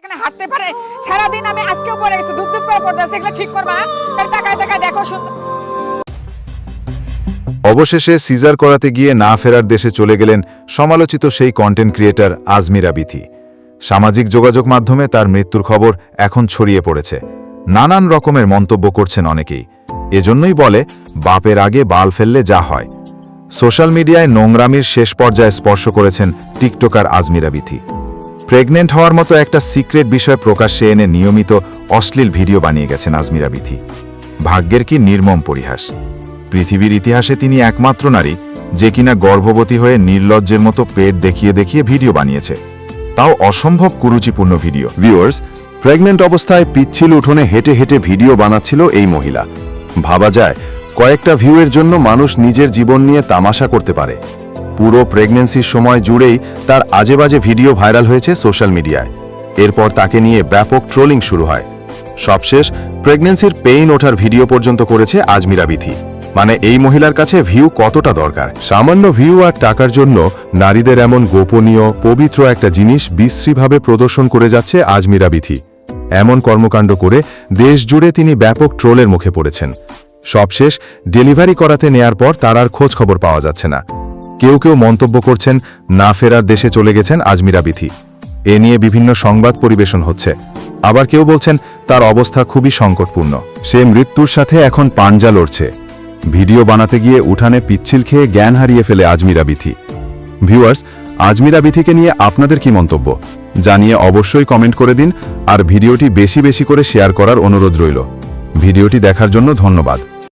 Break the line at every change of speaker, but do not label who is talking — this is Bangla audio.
এখানে হাঁটতে পারে? সারাদিন আমি আজকেও পরে গেছি ধুপ ধুপ করে এগুলো ঠিক করবা না তাকায় তাকায় দেখো সুন্দর।
অবশেষে সিজার করাতে গিয়ে না ফেরার দেশে চলে গেলেন সমালোচিত সেই কন্টেন্ট ক্রিয়েটার আজমিরা বিথি। সামাজিক যোগাযোগ মাধ্যমে তার মৃত্যুর খবর এখন ছড়িয়ে পড়েছে। নানান রকমের মন্তব্য করছেন অনেকেই। এজন্যই বলে, বাপের আগে বাল ফেললে যা হয়। সোশ্যাল মিডিয়ায় নোংরামির শেষ পর্যায়ে স্পর্শ করেছেন টিকটকার আজমিরা বিথি। প্রেগনেন্ট হওয়ার মতো একটা সিক্রেট বিষয় প্রকাশ্যে এনে নিয়মিত অশ্লীল ভিডিও বানিয়ে গেছেন আজমিরা বিথি। ভাগ্যের কি নির্মম পরিহাস। পৃথিবীর ইতিহাসে তিনি একমাত্র নারী যে কিনা গর্ভবতী হয়ে নির্লজ্জের মতো পেট দেখিয়ে দেখিয়ে ভিডিও বানিয়েছে। তাও অসম্ভব কুরুচিপূর্ণ ভিডিও। ভিউয়ার্স প্রেগনেন্ট অবস্থায় পিচ্ছিল উঠোনে হেঁটে হেঁটে ভিডিও বানাচ্ছিল এই মহিলা। ভাবা যায়, কয়েকটা ভিউয়ের জন্য মানুষ নিজের জীবন নিয়ে তামাশা করতে পারে। পুরো প্রেগনেন্সির সময় জুড়েই তার আজে বাজে ভিডিও ভাইরাল হয়েছে সোশ্যাল মিডিয়ায় এরপর তাকে নিয়ে ব্যাপক ট্রোলিং শুরু হয়। সবশেষ প্রেগনেন্সির পেইন ওঠার ভিডিও পর্যন্ত করেছে আজমিরা বিথি। মানে এই মহিলার কাছে ভিউ কতটা দরকার? সামান্য ভিউ আর টাকার জন্য নারীদের এমন গোপনীয়, পবিত্র একটা জিনিস বিশ্রীভাবে প্রদর্শন করে যাচ্ছে আজমিরা বিথি। এমন কর্মকাণ্ড করে দেশ জুড়ে তিনি ব্যাপক ট্রোলের মুখে পড়েছেন। সবশেষ ডেলিভারি করাতে নেয়ার পর তার আর খোঁজ খবর পাওয়া যাচ্ছে না। কেউ কেউ মন্তব্য করছেন, না ফেরার দেশে চলে গেছেন আজমিরা বিথি। এ নিয়ে বিভিন্ন সংবাদ পরিবেশন হচ্ছে। আবার কেউ বলছেন, তার অবস্থা খুবই সংকটপূর্ণ। সে মৃত্যুর সাথে এখন পাঞ্জা লড়ছে। ভিডিও বানাতে গিয়ে উঠানে পিচ্ছিল খেয়ে জ্ঞান হারিয়ে ফেলে আজমিরা বিথি। ভিউয়ার্স, আজমিরা বিথিকে নিয়ে আপনাদের কি মন্তব্য? জানিয়ে অবশ্যই কমেন্ট করে দিন, আর ভিডিওটি বেশি বেশি করে শেয়ার করার অনুরোধ রইল। ভিডিওটি দেখার জন্য ধন্যবাদ।